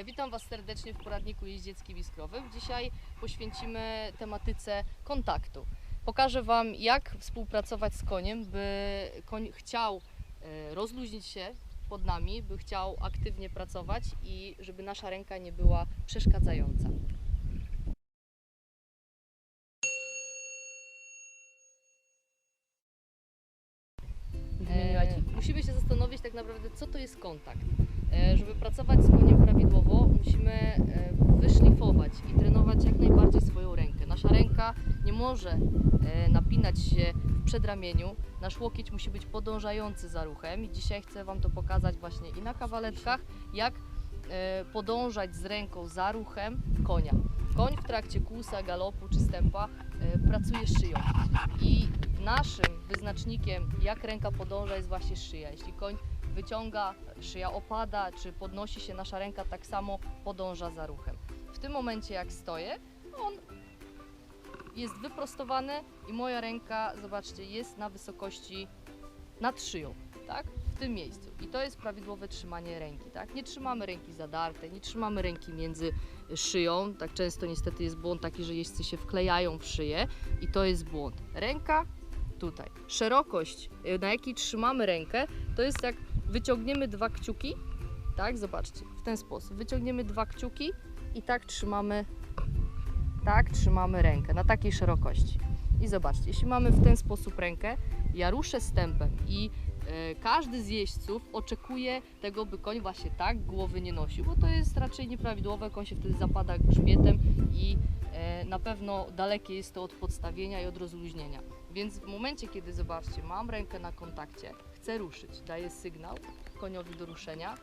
E, Witam Was serdecznie w poradniku jeździeckim i skrowym. Dzisiaj poświęcimy tematyce kontaktu. Pokażę Wam, jak współpracować z koniem, by koń chciał e, rozluźnić się pod nami, by chciał aktywnie pracować i żeby nasza ręka nie była przeszkadzająca. E, musimy się zastanowić tak naprawdę, co to jest kontakt. E, żeby pracować z koniem prawidłowo, musimy e, wyszlifować i trenować jak najbardziej swoją rękę. Nasza ręka nie może e, napinać się w przedramieniu. Nasz łokieć musi być podążający za ruchem i dzisiaj chcę Wam to pokazać właśnie i na kawaletkach, jak podążać z ręką za ruchem konia. Koń w trakcie kłusa, galopu czy stępa pracuje szyją i naszym wyznacznikiem, jak ręka podąża, jest właśnie szyja. Jeśli koń wyciąga, szyja opada, czy podnosi się nasza ręka, tak samo podąża za ruchem. W tym momencie, jak stoję, on jest wyprostowany i moja ręka, zobaczcie, jest na wysokości nad szyją, tak? W tym miejscu. I to jest prawidłowe trzymanie ręki, tak? Nie trzymamy ręki zadarte, nie trzymamy ręki między szyją. Tak często niestety jest błąd taki, że jeźdźcy się wklejają w szyję i to jest błąd. Ręka tutaj. Szerokość, y, na jakiej trzymamy rękę, to jest jak wyciągniemy dwa kciuki, tak, zobaczcie, w ten sposób. Wyciągniemy dwa kciuki i tak trzymamy, tak trzymamy rękę, na takiej szerokości. I zobaczcie, jeśli mamy w ten sposób rękę, ja ruszę stępem i e, każdy z jeźdźców oczekuje tego, by koń właśnie tak głowy nie nosił, bo to jest raczej nieprawidłowe, koń się wtedy zapada grzbietem i na pewno dalekie jest to od podstawienia i od rozluźnienia. Więc w momencie, kiedy zobaczcie, mam rękę na kontakcie, chcę ruszyć, daję sygnał koniowi do ruszenia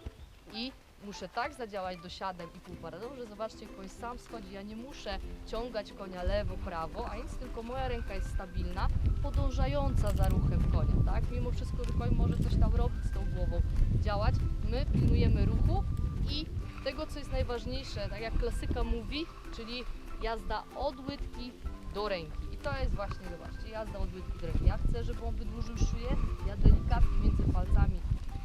i muszę tak zadziałać dosiadem i półparadą, że zobaczcie, koń sam schodzi. Ja nie muszę ciągać konia lewo, prawo, a nic, tylko moja ręka jest stabilna, podążająca za ruchem konia, tak? Mimo wszystko, że koń może coś tam robić z tą głową, działać, my pilnujemy ruchu i tego, co jest najważniejsze, tak jak klasyka mówi, czyli jazda od łydki do ręki. I to jest właśnie, zobaczcie, jazda od łydki do ręki. Ja chcę, żeby on wydłużył szyję, ja delikatnie między palcami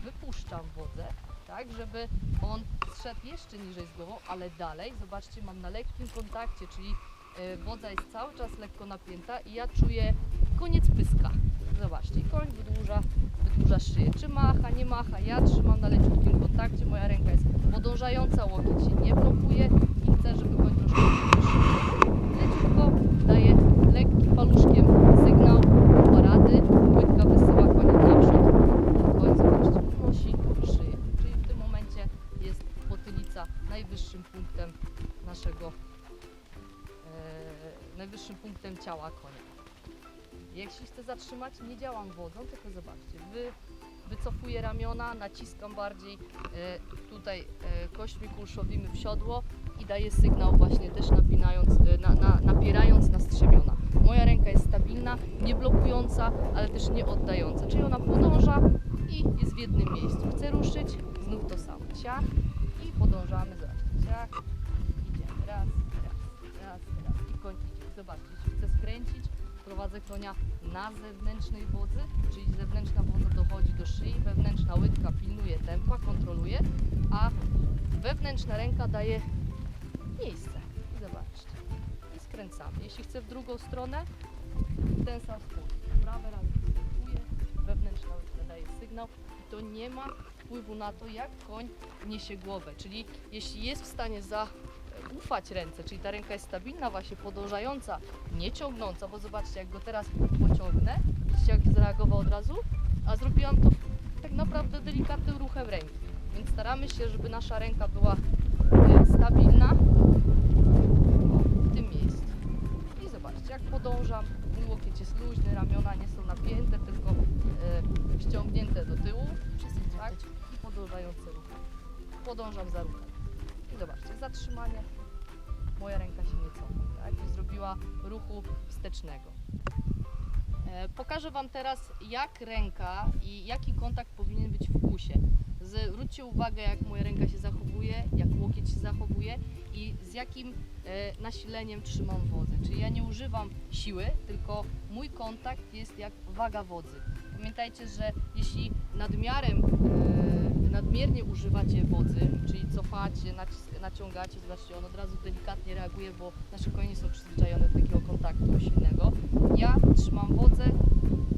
wypuszczam wodzę, tak, żeby on zszedł jeszcze niżej z głową, ale dalej, zobaczcie, mam na lekkim kontakcie, czyli e, wodza jest cały czas lekko napięta i ja czuję koniec pyska. Zobaczcie, koń wydłuża, wydłuża szyję. Czy macha, nie macha, ja trzymam na leciutkim kontakcie, moja ręka jest podążająca, łokieć się nie blokuje i chcę, żeby koń troszkę. Leciutko daję lekkim paluszkiem sygnał do parady, łydka wysyła konia naprzód, koń zobaczcie, unosi szyję. Czyli w tym momencie jest potylica najwyższym punktem naszego, e, najwyższym punktem ciała konia. Jeśli chcę zatrzymać, nie działam wodą, tylko zobaczcie, wy, wycofuję ramiona, naciskam bardziej e, tutaj e, kośćmi kulszowymi w siodło i daję sygnał właśnie też napinając, e, na, na, napierając na strzemiona. Moja ręka jest stabilna, nie blokująca, ale też nie oddająca, czyli ona podąża i jest w jednym miejscu. Chcę ruszyć, znów to samo, ciach i podążamy, zobaczcie, ciach, idziemy, raz, raz, raz, raz i koń idzie. Zobaczcie, jeśli chcę skręcić, prowadzę konia na zewnętrznej wodzy, czyli zewnętrzna wodza dochodzi do szyi, wewnętrzna łydka pilnuje tempa, kontroluje, a wewnętrzna ręka daje miejsce. I zobaczcie. I skręcamy. Jeśli chcę w drugą stronę, ten sam sposób. Prawe ramię występuje, wewnętrzna łydka daje sygnał i to nie ma wpływu na to, jak koń niesie głowę. Czyli jeśli jest w stanie za ufać ręce, czyli ta ręka jest stabilna, właśnie podążająca, nie ciągnąca, bo zobaczcie, jak go teraz pociągnę, widzicie jak zareagował od razu, a zrobiłam to tak naprawdę delikatnym ruchem ręki. Więc staramy się, żeby nasza ręka była stabilna w tym miejscu. I zobaczcie, jak podążam, mój łokieć jest luźny, ramiona nie są napięte, tylko e, ściągnięte do tyłu, tak? I podążający ruch. Podążam za ruchem. I zobaczcie, zatrzymanie, moja ręka się nie cofa, tak? Nie zrobiła ruchu wstecznego. E, Pokażę Wam teraz, jak ręka i jaki kontakt powinien być w. Zwróćcie uwagę, jak moja ręka się zachowuje, jak łokieć się zachowuje i z jakim e, nasileniem trzymam wodzę. Czyli ja nie używam siły, tylko mój kontakt jest jak waga wodzy. Pamiętajcie, że jeśli nadmiarem, e, nadmiernie używacie wodzy, czyli cofacie naciągacie, zobaczcie, on od razu delikatnie reaguje, bo nasze konie nie są przyzwyczajone do takiego kontaktu silnego. Ja trzymam wodzę,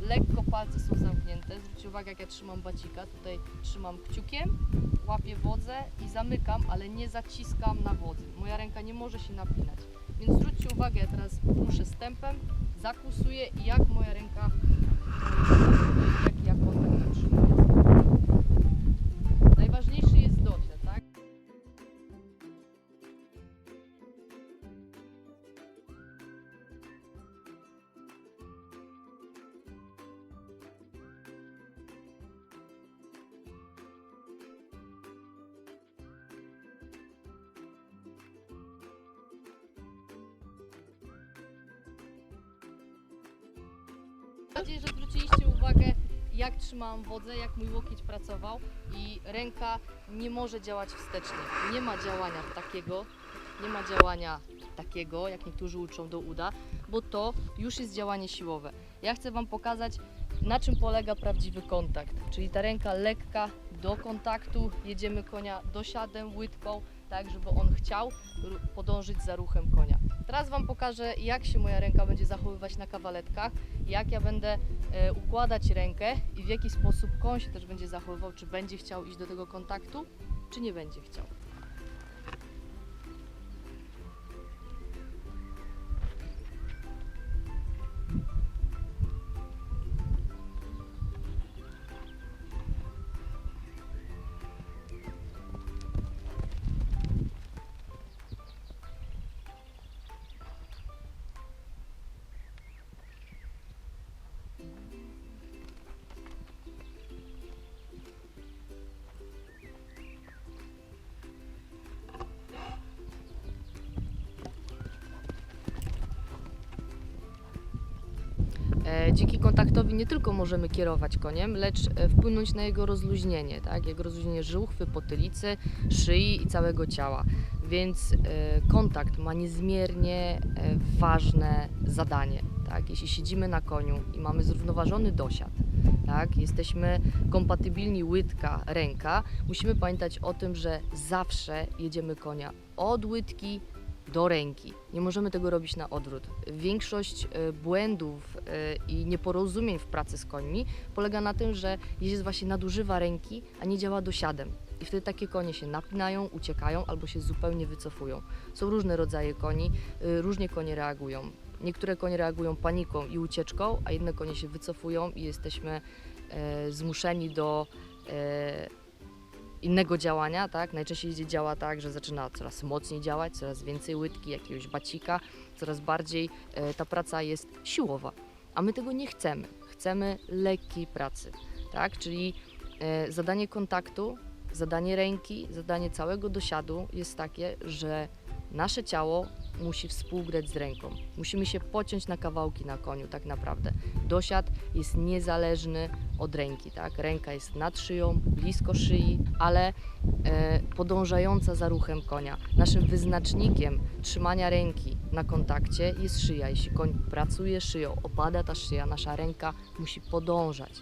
lekko palce są zamknięte. Uwagę, jak ja trzymam bacika. Tutaj trzymam kciukiem, łapię wodzę i zamykam, ale nie zaciskam na wodzy. Moja ręka nie może się napinać. Więc zwróćcie uwagę, ja teraz ruszę stępem, zakusuję i jak moja ręka, jaki ja kontakt utrzymuję. Mam nadzieję, że zwróciliście uwagę, jak trzymałam wodzę, jak mój łokieć pracował i ręka nie może działać wstecznie. Nie ma działania takiego, nie ma działania takiego, jak niektórzy uczą do uda, bo to już jest działanie siłowe. Ja chcę Wam pokazać, na czym polega prawdziwy kontakt, czyli ta ręka lekka do kontaktu, jedziemy konia dosiadem, łydką, tak żeby on chciał podążyć za ruchem konia. Teraz Wam pokażę, jak się moja ręka będzie zachowywać na kawaletkach, jak ja będę e, układać rękę i w jaki sposób koń się też będzie zachowywał, czy będzie chciał iść do tego kontaktu, czy nie będzie chciał. Dzięki kontaktowi nie tylko możemy kierować koniem, lecz e, wpłynąć na jego rozluźnienie, tak? jego rozluźnienie żuchwy, potylicy, szyi i całego ciała. Więc e, kontakt ma niezmiernie e, ważne zadanie. Tak? Jeśli siedzimy na koniu i mamy zrównoważony dosiad, tak? jesteśmy kompatybilni łydka, ręka, musimy pamiętać o tym, że zawsze jedziemy konia od łydki do ręki. Nie możemy tego robić na odwrót. Większość e, błędów e, i nieporozumień w pracy z końmi polega na tym, że jeździec właśnie nadużywa ręki, a nie działa dosiadem. I wtedy takie konie się napinają, uciekają albo się zupełnie wycofują. Są różne rodzaje koni, e, różnie konie reagują. Niektóre konie reagują paniką i ucieczką, a inne konie się wycofują i jesteśmy zmuszeni do innego działania, tak? Najczęściej działa tak, że zaczyna coraz mocniej działać, coraz więcej łydki, jakiegoś bacika, coraz bardziej e, ta praca jest siłowa. A my tego nie chcemy. Chcemy lekkiej pracy, tak? Czyli e, zadanie kontaktu, zadanie ręki, zadanie całego dosiadu jest takie, że nasze ciało musi współgrać z ręką. Musimy się pociąć na kawałki na koniu, tak naprawdę. Dosiad jest niezależny od ręki, tak? Ręka jest nad szyją, blisko szyi, ale e, podążająca za ruchem konia. Naszym wyznacznikiem trzymania ręki na kontakcie jest szyja. Jeśli koń pracuje szyją, opada ta szyja, nasza ręka musi podążać.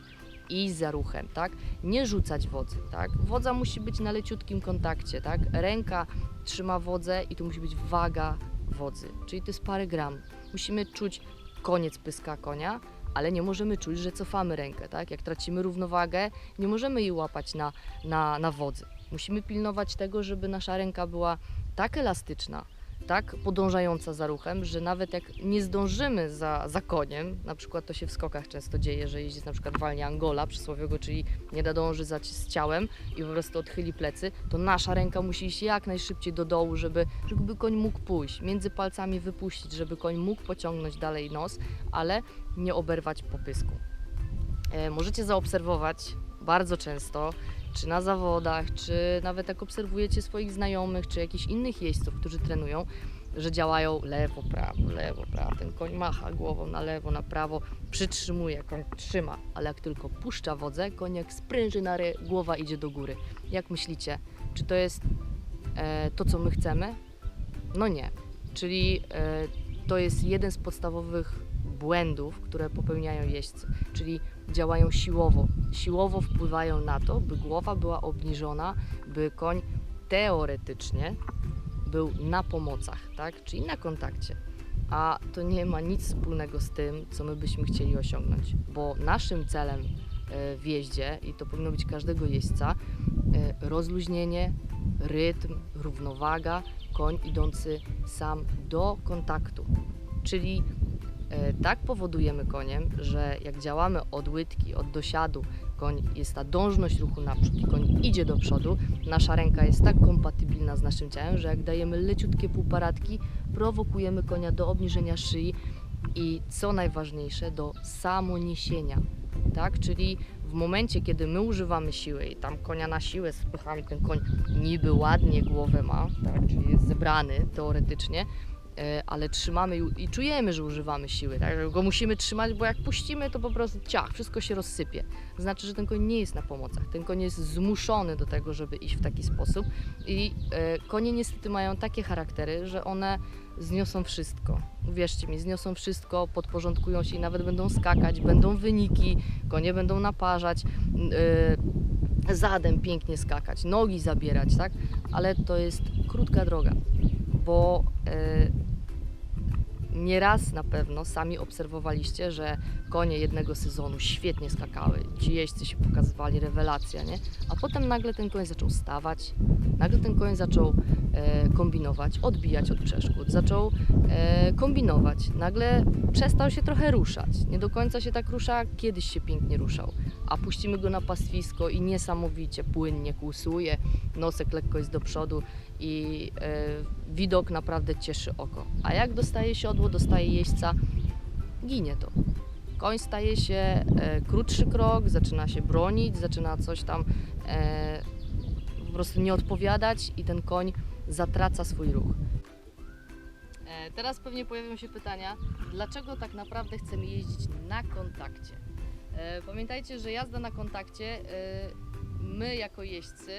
Iść za ruchem, tak? Nie rzucać wodzy, tak? Wodza musi być na leciutkim kontakcie, tak? Ręka trzyma wodzę i tu musi być waga wodzy, czyli to jest parę gram. Musimy czuć koniec pyska konia, ale nie możemy czuć, że cofamy rękę, tak? Jak tracimy równowagę, nie możemy jej łapać na, na, na wodzy. Musimy pilnować tego, żeby nasza ręka była tak elastyczna, tak podążająca za ruchem, że nawet jak nie zdążymy za, za koniem, na przykład to się w skokach często dzieje, że jeździec na przykład walnie angola przysłowiowego, czyli nie nadąży za z ciałem i po prostu odchyli plecy, to nasza ręka musi iść jak najszybciej do dołu, żeby, żeby koń mógł pójść, między palcami wypuścić, żeby koń mógł pociągnąć dalej nos, ale nie oberwać popysku. E, możecie zaobserwować bardzo często, czy na zawodach, czy nawet jak obserwujecie swoich znajomych, czy jakichś innych jeźdźców, którzy trenują, że działają lewo, prawo, lewo, prawo. Ten koń macha głową na lewo, na prawo, przytrzymuje, koń trzyma, ale jak tylko puszcza wodzę, koń jak spręży na ry, głowa idzie do góry. Jak myślicie, czy to jest e, to, co my chcemy? No nie. Czyli e, to jest jeden z podstawowych błędów, które popełniają jeźdźcy, czyli działają siłowo. Siłowo wpływają na to, by głowa była obniżona, by koń teoretycznie był na pomocach, tak? czyli na kontakcie. A to nie ma nic wspólnego z tym, co my byśmy chcieli osiągnąć, bo naszym celem e, w jeździe, i to powinno być każdego jeźdźca, e, rozluźnienie, rytm, równowaga, koń idący sam do kontaktu. Czyli tak powodujemy koniem, że jak działamy od łydki, od dosiadu, koń jest ta dążność ruchu naprzód i koń idzie do przodu, nasza ręka jest tak kompatybilna z naszym ciałem, że jak dajemy leciutkie półparadki, prowokujemy konia do obniżenia szyi i co najważniejsze, do samoniesienia. Tak? Czyli w momencie, kiedy my używamy siły i tam konia na siłę spychamy, ten koń niby ładnie głowę ma, tak? czyli jest zebrany teoretycznie, e, ale trzymamy i- czujemy, że używamy siły, tak? że go musimy trzymać, bo jak puścimy, to po prostu ciach, wszystko się rozsypie. Znaczy, że ten koń nie jest na pomocach, ten koń jest zmuszony do tego, żeby iść w taki sposób i e, konie niestety mają takie charaktery, że one zniosą wszystko. Uwierzcie mi, zniosą wszystko, podporządkują się i nawet będą skakać, będą wyniki, konie będą naparzać, yy, zadem pięknie skakać, nogi zabierać, tak? Ale to jest krótka droga, bo nieraz na pewno sami obserwowaliście, że konie jednego sezonu świetnie skakały, ci jeźdźcy się pokazywali, rewelacja, nie? A potem nagle ten koń zaczął stawać, nagle ten koń zaczął e, kombinować, odbijać od przeszkód, zaczął e, kombinować, nagle przestał się trochę ruszać, nie do końca się tak rusza, kiedyś się pięknie ruszał, a puścimy go na pastwisko i niesamowicie płynnie kłusuje, nosek lekko jest do przodu i e, widok naprawdę cieszy oko. A jak dostaje siodło, dostaje jeźdźca, ginie to. Koń staje się e, krótszy krok, zaczyna się bronić, zaczyna coś tam e, po prostu nie odpowiadać i ten koń zatraca swój ruch. E, teraz pewnie pojawią się pytania, dlaczego tak naprawdę chcemy jeździć na kontakcie? E, pamiętajcie, że jazda na kontakcie, e, my jako jeźdźcy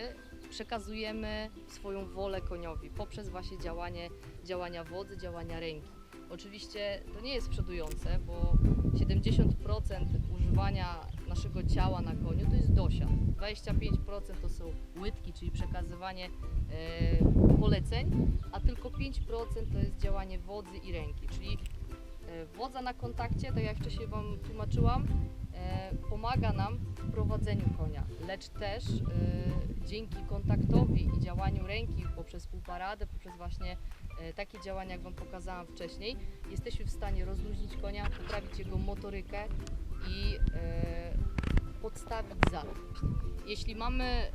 przekazujemy swoją wolę koniowi poprzez właśnie działanie, działania wodzy, działania ręki. Oczywiście to nie jest przodujące, bo 70% używania naszego ciała na koniu to jest dosiad. 25% to są łydki, czyli przekazywanie e, poleceń, a tylko 5% to jest działanie wodzy i ręki, czyli e, wodza na kontakcie, tak jak wcześniej Wam tłumaczyłam, pomaga nam w prowadzeniu konia, lecz też e, dzięki kontaktowi i działaniu ręki poprzez półparadę, poprzez właśnie e, takie działania, jak Wam pokazałam wcześniej, jesteśmy w stanie rozluźnić konia, poprawić jego motorykę i e, podstawić za. Jeśli mamy e,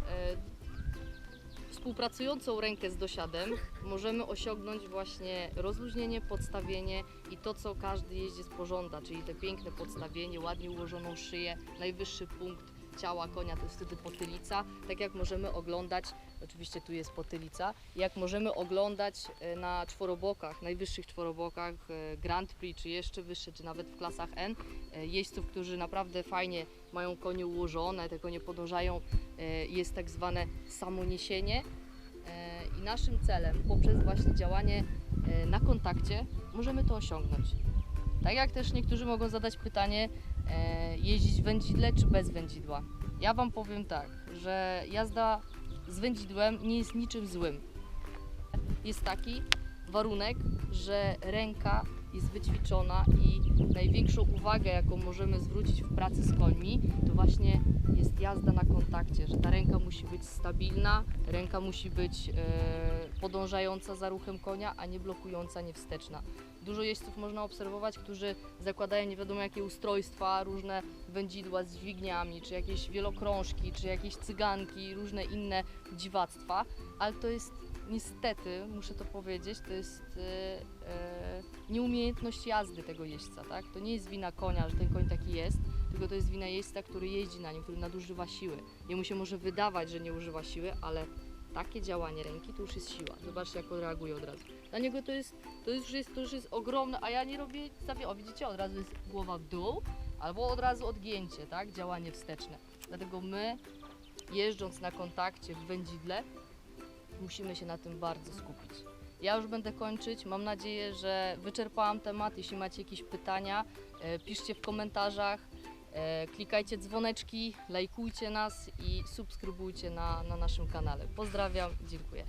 współpracującą rękę z dosiadem, możemy osiągnąć właśnie rozluźnienie, podstawienie i to, co każdy jeździec pożąda, czyli te piękne podstawienie, ładnie ułożoną szyję, najwyższy punkt ciała konia to jest wtedy potylica, tak jak możemy oglądać, oczywiście tu jest potylica, jak możemy oglądać e, na czworobokach, najwyższych czworobokach e, Grand Prix, czy jeszcze wyższe, czy nawet w klasach N, e, jeźdźców, którzy naprawdę fajnie mają konie ułożone, te konie podążają, jest tak zwane samoniesienie i naszym celem poprzez właśnie działanie na kontakcie możemy to osiągnąć. Tak jak też niektórzy mogą zadać pytanie, jeździć w wędzidle czy bez wędzidła. Ja Wam powiem tak, że jazda z wędzidłem nie jest niczym złym. Jest taki warunek, że ręka jest wyćwiczona i największą uwagę, jaką możemy zwrócić w pracy z końmi, to właśnie jest jazda na kontakcie, że ta ręka musi być stabilna, ręka musi być e, podążająca za ruchem konia, a nie blokująca, nie wsteczna. Dużo jeźdźców można obserwować, którzy zakładają nie wiadomo jakie ustrojstwa, różne wędzidła z dźwigniami, czy jakieś wielokrążki, czy jakieś cyganki, różne inne dziwactwa, ale to jest niestety, muszę to powiedzieć, to jest e, e, nieumiejętność jazdy tego jeźdźca, tak? To nie jest wina konia, że ten koń taki jest, tylko to jest wina jeźdźca, który jeździ na nim, który nadużywa siły. Jemu się może wydawać, że nie używa siły, ale takie działanie ręki to już jest siła. Zobaczcie, jak on reaguje od razu. Dla niego to jest, to już jest, to już jest ogromne, a ja nie robię zawie. O, widzicie, od razu jest głowa w dół, albo od razu odgięcie, tak? Działanie wsteczne. Dlatego my, jeżdżąc na kontakcie w wędzidle, musimy się na tym bardzo skupić. Ja już będę kończyć. Mam nadzieję, że wyczerpałam temat. Jeśli macie jakieś pytania, e, piszcie w komentarzach. E, Klikajcie dzwoneczki, lajkujcie nas i subskrybujcie na, na naszym kanale. Pozdrawiam, dziękuję.